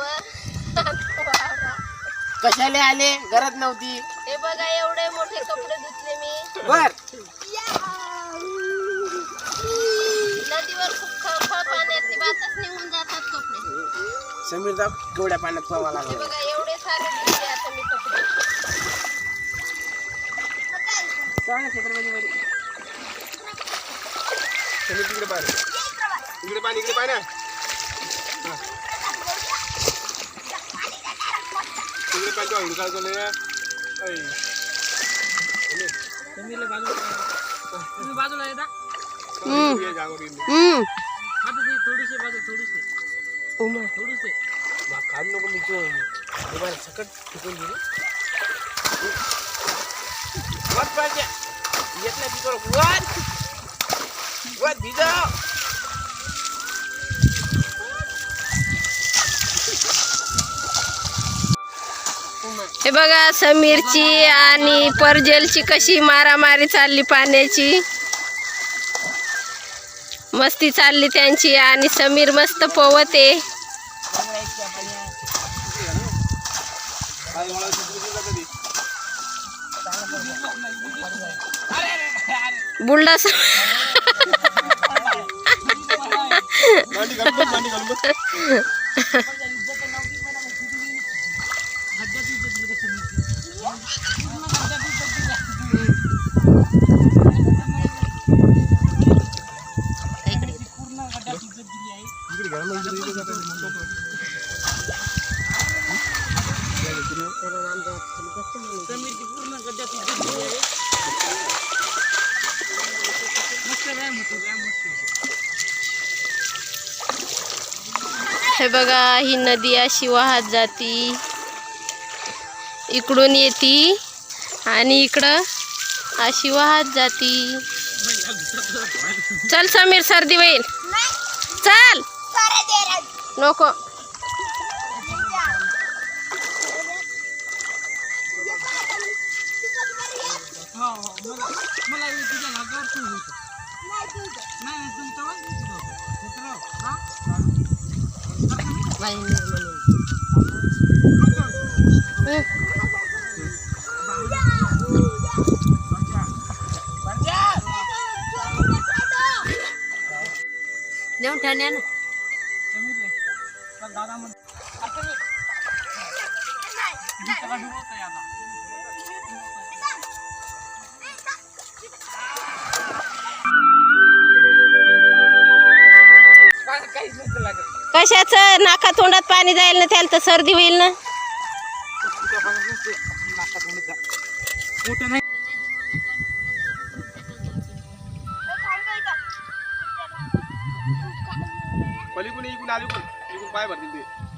कशाला आले? गरज नव्हती. हे बघा एवढे मोठे कपडे धुतले मी. बर. नदीवर खूप पाण्यात निघून जातात कपडे. समीरचा केवढ्या पाण्यात पोवा हे लागला बघा एवढे सारे धुतले आता मी कपडे. समीर तिकडे इकडे पाणी इकडे पाणी. तिकडे पाणी तो काय चालू आहे समीरला बाजूला तुम्ही बाजूला येता जागोरी आता ते थोडीशी बाजू थोडीशी थोडीशी काढू नको मी तो मोबाईल सकट फेकून दिली वर पाहिजे येत नाही तिकडं वर वर भिजाव हे बघा समीरची आणि परजेलची कशी मारामारी चालली पाण्याची. मस्ती चालली त्यांची आणि समीर मस्त पोवते बुलडा हे बघा ही नदी अशी वाहत जाती. इकडून येती आणि इकडं अशी वाहत जाती. चल समीर सर्दी होईल. चल. नको? देऊन ठाण्या ना दादा आता कशाच? नाका तोंडात पाणी जाईल ना त्याला तर सर्दी होईल ना. पलीकडून इकडून आली पण पाय भरतील ते.